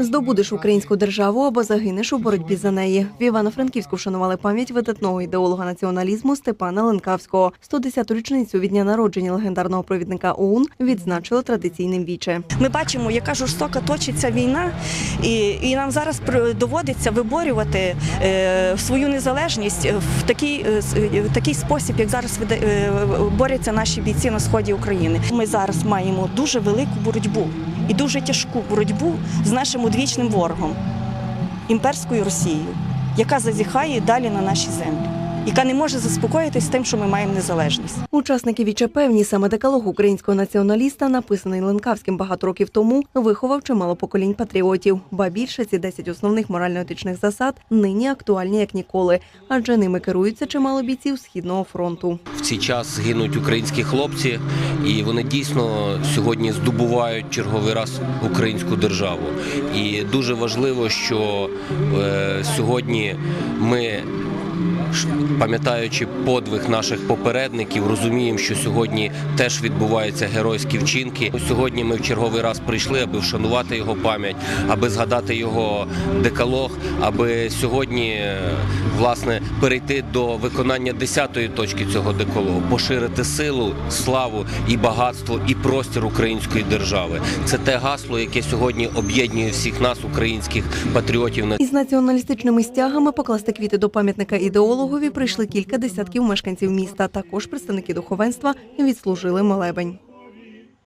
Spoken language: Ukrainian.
Здобудеш українську державу або загинеш у боротьбі за неї. В Івано-Франківську вшанували пам'ять видатного ідеолога націоналізму Степана Ленкавського. 110-ту річницю від дня народження легендарного провідника ОУН відзначили традиційним віче. Ми бачимо, яка жорстока точиться війна, і, і нам зараз доводиться виборювати е, свою незалежність в такий, е, е, в такий спосіб, як зараз борються наші бійці на сході України. Ми зараз маємо дуже велику боротьбу і дуже тяжку боротьбу з нашим одвічним ворогом імперською Росією, яка зазіхає далі на наші землі, яка не може заспокоїтись тим, що ми маємо незалежність. Учасники віче певні саме декалог українського націоналіста, написаний Ленкавським багато років тому, виховав чимало поколінь патріотів. Ба більше ці 10 основних морально-етичних засад нині актуальні як ніколи, адже ними керуються чимало бійців східного фронту. В цей час гинуть українські хлопці, і вони дійсно сьогодні здобувають черговий раз українську державу. І дуже важливо, що е, сьогодні ми. Пам'ятаючи подвиг наших попередників, розуміємо, що сьогодні теж відбуваються геройські вчинки. Сьогодні ми в черговий раз прийшли, аби вшанувати його пам'ять, аби згадати його декалог, аби сьогодні власне перейти до виконання десятої точки цього декалогу, поширити силу, славу і багатство, і простір української держави. Це те гасло, яке сьогодні об'єднує всіх нас, українських патріотів. Із націоналістичними стягами покласти квіти до пам'ятника ідеологові прийшли кілька десятків мешканців міста. Також представники духовенства відслужили молебень.